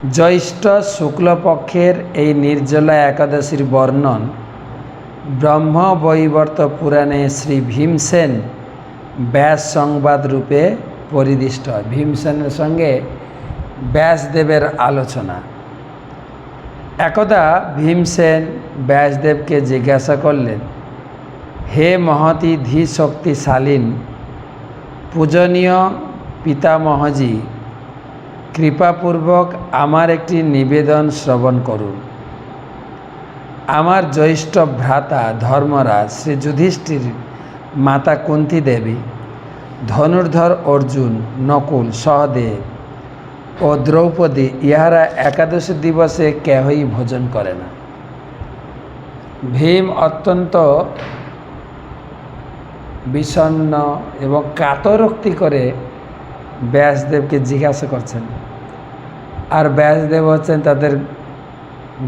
জ্যৈষ্ঠ শুক্লপক্ষের এই নির্জলা একাদশীর বর্ণন ব্রহ্মবৈবর্ত পুরাণে শ্রী ভীমসেন ব্যাস সংবাদ রূপে পরিদিষ্ট। ভীমসেনের সঙ্গে ব্যাসদেবের আলোচনা। একদা ভীমসেন ব্যাসদেবকে জিজ্ঞাসা করলেন, হে মহতি ধী শক্তিশালীন পূজনীয় পিতামহজি কৃপাপূর্বক আমার একটি নিবেদন শ্রবণ করুন। আমার জ্যৈষ্ঠ ভ্রাতা ধর্মরাজ শ্রী যুধিষ্ঠির মাতা কুন্তি দেবী, ধনুর্ধর অর্জুন, নকুল, সহদেব ও দ্রৌপদী ইহারা একাদশী দিবসে কেহই ভোজন করে না। ভীম অত্যন্ত বিষণ্ণ এবং কাতরোক্তি করে ব্যাসদেবকে জিজ্ঞাসা করছেন আর ব্যাসদেব হচ্ছেন তাদের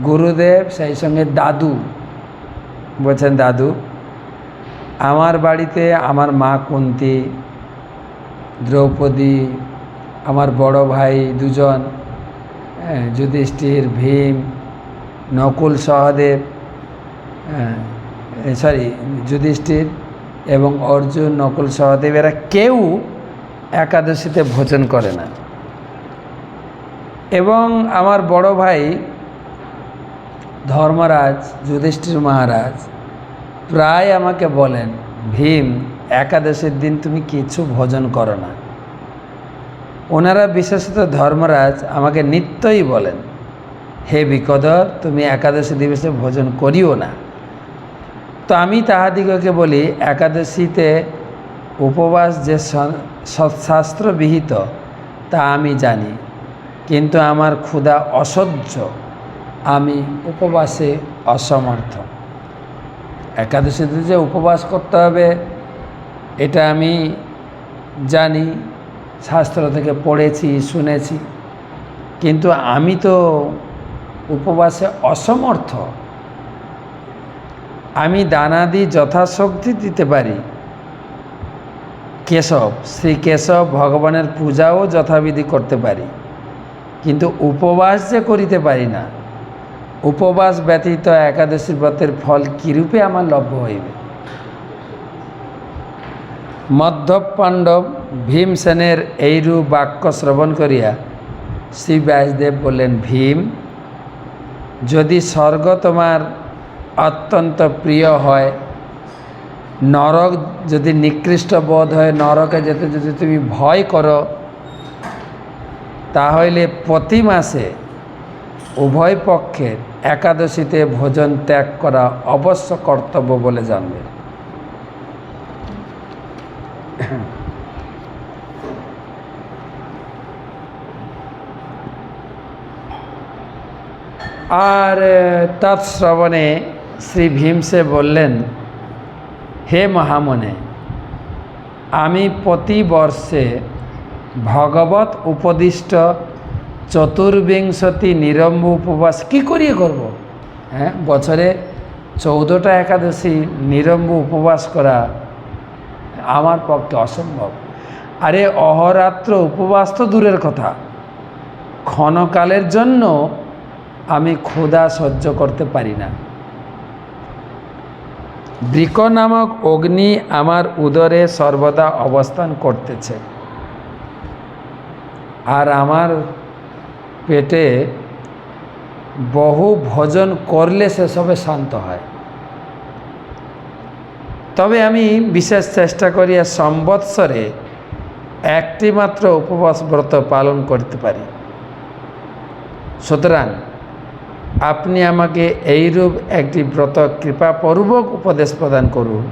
গুরুদেব সেই সঙ্গে দাদু বলছেন দাদু আমার বাড়িতে আমার মা কুন্তি দ্রৌপদী আমার বড় ভাই দুজন হ্যাঁ, যুধিষ্ঠির ভীম নকুল সহদেব সরি যুধিষ্ঠির এবং অর্জুন নকুল সহদেব এরা কেউ একাদশীতে ভোজন করে না। এবং আমার বড় ভাই ধর্মরাজ, যুধিষ্ঠির মহারাজ, প্রায় আমাকে বলেন, ভীম, একাদশীর দিন তুমি কিছু ভোজন করো না। ওনারা বিশেষত ধর্মরাজ আমাকে নিত্যই বলেন, হে বিকদর, তুমি একাদশী দিবসে ভোজন করিও না। তো আমি তাহাদিগকে বলি, একাদশীতে উপবাস যে সৎশাস্ত্রবিহিত তা আমি জানি। কিন্তু আমার ক্ষুধা অসহ্য। আমি উপবাসে অসমর্থ। একাদশীতে যে উপবাস করতে হবে, এটা আমি জানি, শাস্ত্র থেকে পড়েছি, শুনেছি। কিন্তু আমি তো উপবাসে অসমর্থ। আমি দানা দানাদি যথাশক্তি দিতে পারি। কেশব, শ্রী কেশব ভগবানের পূজাও যথাবিধি করতে পারি। কিন্তু উপবাস যে করিতে পারি না, উপবাস ব্যতীত একাদশী ব্রতের ফল কীরূপে আমার লভ্য হইবে? মধ্যব পাণ্ডব ভীমসেনের এইরূপ বাক্য শ্রবণ করিয়া শ্রী ব্যাসদেব বললেন, ভীম, যদি স্বর্গ তোমার অত্যন্ত প্রিয় হয়, নরক যদি নিকৃষ্ট বোধ হয়, নরকে যেতে যদি তুমি ভয় করো তাহলে প্রতি মাসে উভয় পক্ষের একাদশীতে ভোজন ত্যাগ করা অবশ্য কর্তব্য বলে জানবে। আর তৎশ্রবণে শ্রী ভীমসে বললেন, হে মহামনে, আমি প্রতি বর্ষে ভগবত উপদিষ্ট চতুর্বিংশতি নিরম্ব উপবাস কি করিয়ে করব? হ্যাঁ বছরে চৌদ্দটা একাদশী নিরম্ব উপবাস করা আমার পক্ষে অসম্ভব। আরে, অহরাত্র উপবাস তো দূরের কথা। ক্ষণকালের জন্য আমি ক্ষুধা সহ্য করতে পারি না। বৃক নামক অগ্নি আমার উদরে সর্বদা অবস্থান করতেছে। আর আমার পেটে বহু ভোজন করলে সেসবে শান্ত হয়। তবে আমি বিশেষ চেষ্টা করিয়া সম্বৎসরে একটি মাত্র উপবাস ব্রত পালন করতে পারি। সুতরাং আপনি আমাকে এইরূপ একটি ব্রত কৃপাপূর্বক উপদেশ প্রদান করুন,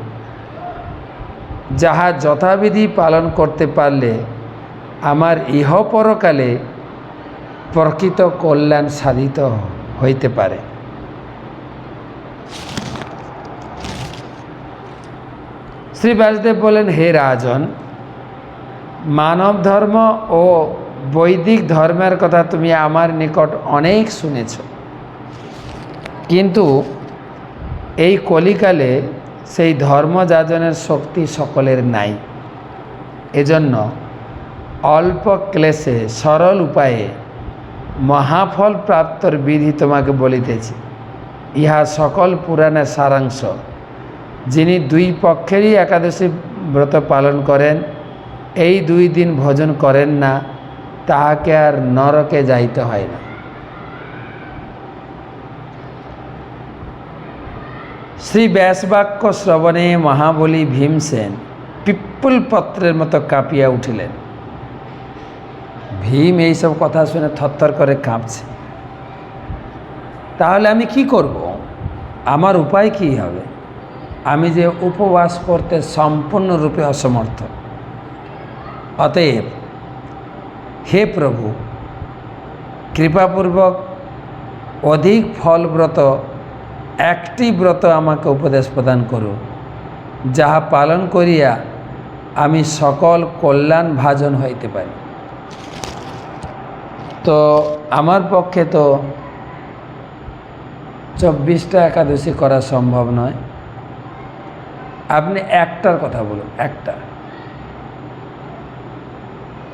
যাহা যথাবিধি পালন করতে পারলে আমার ইহ পরকালে প্রকৃত কল্যাণ সাধিত হইতে পারে। শ্রী ব্যাসদেব বলেন, হে রাজন, মানব ধর্ম ও বৈদিক ধর্মের কথা তুমি আমার নিকট অনেক শুনেছ। কিন্তু এই কলিকালে সেই ধর্মযাজনের শক্তি সকলের নাই। এজন্য অল্প ক্লেশে, সরল উপায়ে মহাফল প্রাপ্তর বিধি তোমাকে বলিতেছি। ইহা সকল পুরাণের সারাংশ। যিনি দুই পক্ষেরই একাদশী ব্রত পালন করেন, এই দুই দিন ভোজন করেন না, তাহাকে আর নরকে যাইতে হয় না। শ্রী ব্যাসবাক্য শ্রবণে মহাবলী ভীমসেন পিপ্পুল পত্রের মতো কাঁপিয়া উঠিলেন। ভীম এইসব কথা শুনে থরথর করে কাঁপছে। তাহলে আমি কি করব? আমার উপায় কি হবে? আমি যে উপবাস করতে সম্পূর্ণরূপে অসমর্থ। অতএব, হে প্রভু, কৃপাপূর্বক অধিক ফলব্রত একটি ব্রত আমাকে উপদেশ প্রদান করুন, যাহা পালন করিয়া আমি সকল কল্যাণ ভাজন হইতে পারি। তো আমার পক্ষে তো চব্বিশটা একাদশী করা সম্ভব নয়। আপনি একটার কথা বলুন, একটা।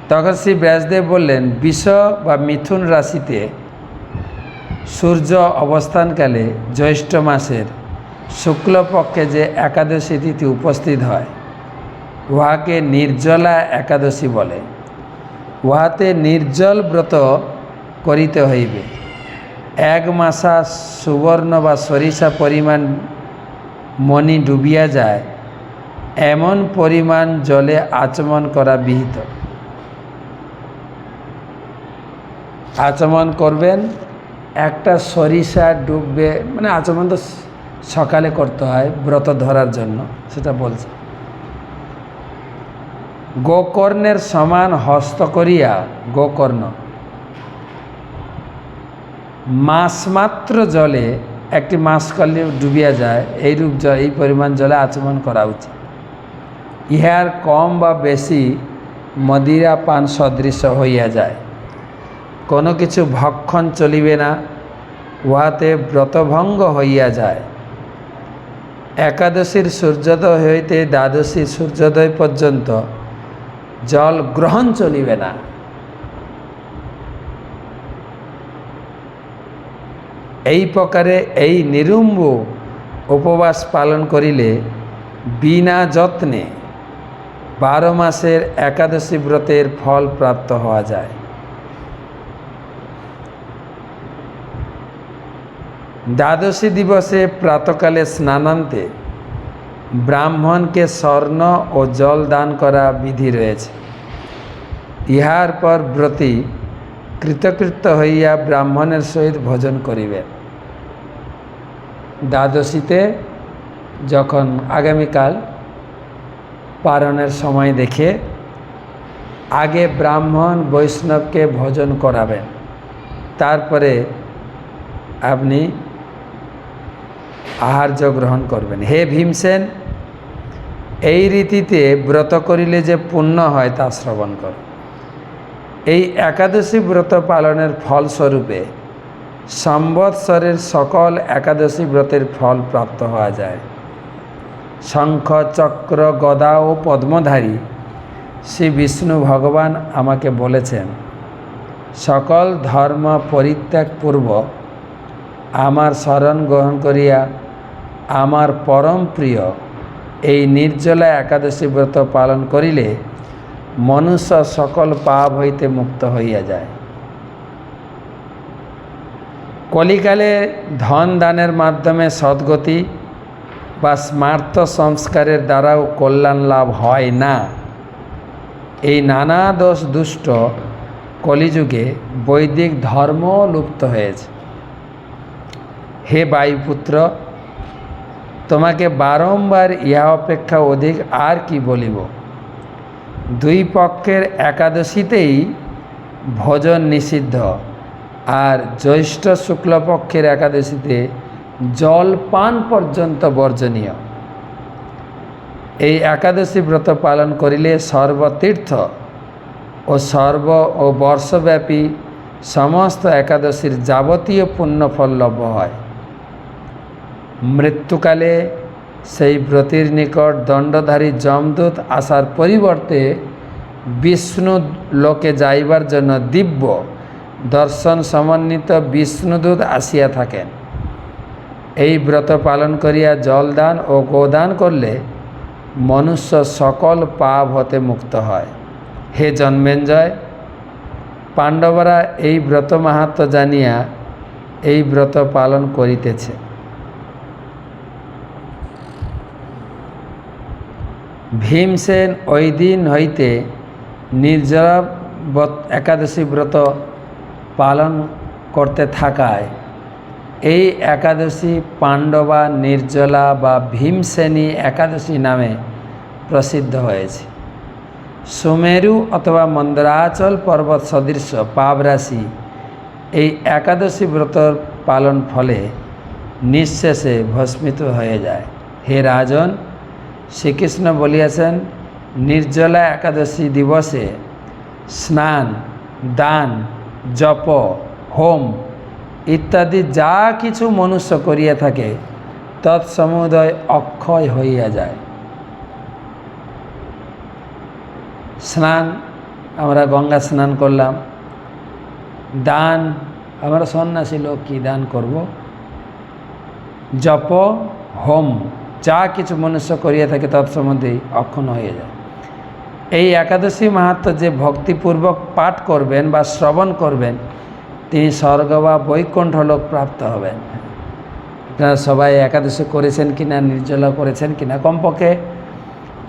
তখন শ্রী ব্যাসদেব বললেন, বিষ বা মিথুন রাশিতে সূর্য অবস্থানকালে জ্যৈষ্ঠ মাসের শুক্লপক্ষে যে একাদশী তিথি উপস্থিত হয়, উহাকে নির্জলা একাদশী বলে। উহাতে নির্জল ব্রত করিতে হইবে। এক মাসা সুবর্ণ বা সরিষা পরিমাণ মণি ডুবিয়া যায়, এমন পরিমাণ জলে আচমন করা বিহিত। আচমন করবেন, একটা সরিষা ডুববে মানে আচমন তো সকালে করতে হয় ব্রত ধরার জন্য, সেটা বলছে। গোকর্ণের সমান হস্ত করিয়া, গোকর্ণ। মাসমাত্র জলে একটি মাস করলে ডুবিয়া যায় এইরূপ জল, এই পরিমাণ জলে আচমন করা উচিত। ইহার কম বা বেশি মদিরা পান সদৃশ হইয়া যায়। কোনো কিছু ভক্ষণ চলিবে না, উহাতে ব্রতভঙ্গ হইয়া যায়। একাদশীর সূর্যোদয় হইতে দ্বাদশী সূর্যোদয় পর্যন্ত জল গ্রহণ চলিবে না। এই প্রকারে এই নিরুম্ব উপবাস পালন করিলে বিনা যত্নে বারো মাসের একাদশী ব্রতের ফল প্রাপ্ত হওয়া যায়। দ্বাদশী দিবসে প্রাতকালে স্নানান্তে ব্রাহ্মণকে স্বর্ণ ও জল দান করা বিধি রয়েছে। ইহার পর ব্রতী কৃতকৃত্য হইয়া ব্রাহ্মণের সহিত ভোজন করিবেন দ্বাদশীতে যখন আগামীকাল পারণের সময় দেখে আগে ব্রাহ্মণ বৈষ্ণবকে ভোজন করাবেন, তারপরে আপনি আহার্য গ্রহণ করবেন। হে ভীমসেন, এই রীতিতে ব্রত করিলে যে পুণ্য হয় তা শ্রবণ কর। এই একাদশী ব্রত পালনের ফলস্বরূপে সম্বৎসরের সকল একাদশী ব্রতের ফল প্রাপ্ত হওয়া যায়। শঙ্খ, চক্র, গদা ও পদ্মধারী শ্রী বিষ্ণু ভগবান আমাকে বলেছেন, সকল ধর্ম পরিত্যাগ পূর্বক আমার শরণ গ্রহণ করিয়া আমার পরম প্রিয় এই নির্জলা একাদশী ব্রত পালন করিলে মনুষ্য সকল পাপ হইতে মুক্ত হইয়া যায়। কলিকালে ধন দানের মাধ্যমে সদ্গতি বা স্মার্ত সংস্কারের দ্বারাও কল্যাণ লাভ হয় না। এই নানা দোষ দুষ্ট কলিযুগে বৈদিক ধর্ম লুপ্ত হয়েছে। হে বায়ুপুত্র, তোমাকে বারংবার ইহা অপেক্ষা অধিক আর কি বলিব? দুই পক্ষের একাদশীতেই ভোজন নিষিদ্ধ, আর জ্যৈষ্ঠ শুক্লপক্ষের একাদশীতে জল পান পর্যন্ত বর্জনীয়। এই একাদশী ব্রত পালন করিলে সর্বতীর্থ ও সর্ব ও বর্ষব্যাপী সমস্ত একাদশীর যাবতীয় পুণ্যফল লভ্য হয়। মৃত্যুকালে সেই ব্রতির নিকট দণ্ডধারী যমদূত আসার পরিবর্তে বিষ্ণু লোকে যাইবার জন্য দিব্য দর্শন সমন্বিত বিষ্ণুদূত আসিয়া থাকেন। এই ব্রত পালন করিয়া জলদান ও গোদান করলে মনুষ্য সকল পাপ হতে মুক্ত হয়। হে জন্মেঞ্জয়, পাণ্ডবরা এই ব্রত মাহাত্ম জানিয়া এই ব্রত পালন করিতেছে। ভীমসেন ওই দিন হইতে নির্জলা ব্রত- একাদশী ব্রত পালন করতে থাকায়। এই একাদশী পাণ্ডবা, নির্জলা বা ভীমসেনী একাদশী নামে প্রসিদ্ধ হয়েছে। সুমেরু অথবা মন্দরাচল পর্বত সদৃশ পাবরাশি এই একাদশী ব্রত পালন ফলে নিঃশেষে ভস্মিত হয়ে যায়। হে রাজন শ্রীকৃষ্ণ বলিয়াছেন, নির্জলা একাদশী দিবসে স্নান, দান, জপ, হোম ইত্যাদি যা কিছু মনুষ্য করিয়া থাকে তৎসমুদয় অক্ষয় হইয়া যায়। স্নান, আমরা গঙ্গা স্নান করলাম। দান, আমরা সন্ন্যাসী লোক কী দান করব? জপ, হোম যা কিছু মনুষ্য করিয়া থাকে তৎসম্বন্ধেই অক্ষণ হয়ে যায়। এই একাদশী মাহাত্ম যে ভক্তিপূর্বক পাঠ করবেন বা শ্রবণ করবেন, তিনি স্বর্গ বা বৈকুণ্ঠ লোক প্রাপ্ত হবেন। আপনারা সবাই একাদশী করেছেন কিনা, নির্জলা করেছেন কিনা, কমপক্ষে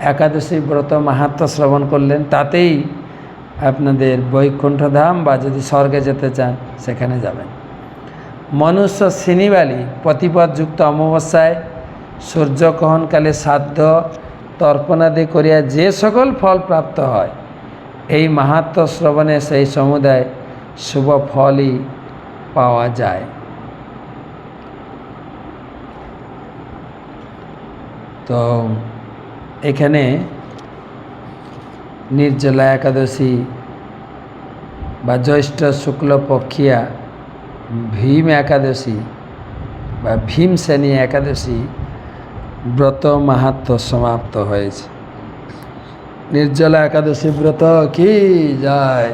একাদশী ব্রত মাহাত্ম শ্রবণ করলেন, তাতেই আপনাদের বৈকুণ্ঠ ধাম বা যদি স্বর্গে যেতে চান, সেখানে যাবেন। মনুষ্য শ্রেণীবালী, প্রতিপদযুক্ত অমাবস্যায় সূর্যগ্রহণকালে সাধ্য তর্পণাদি করিয়া যে সকল ফল প্রাপ্ত হয়, এই মাহাত্ম শ্রবণে সেই সমুদায় শুভ ফলই পাওয়া যায়। তো এখানে নির্জলা একাদশী বা জ্যৈষ্ঠ শুক্লপক্ষিয়া ভীম একাদশী বা ভীমসেনী একাদশী ব্রত মাহাত্ম সমাপ্ত হয়েছে। নির্জলা একাদশী ব্রত কি? যায়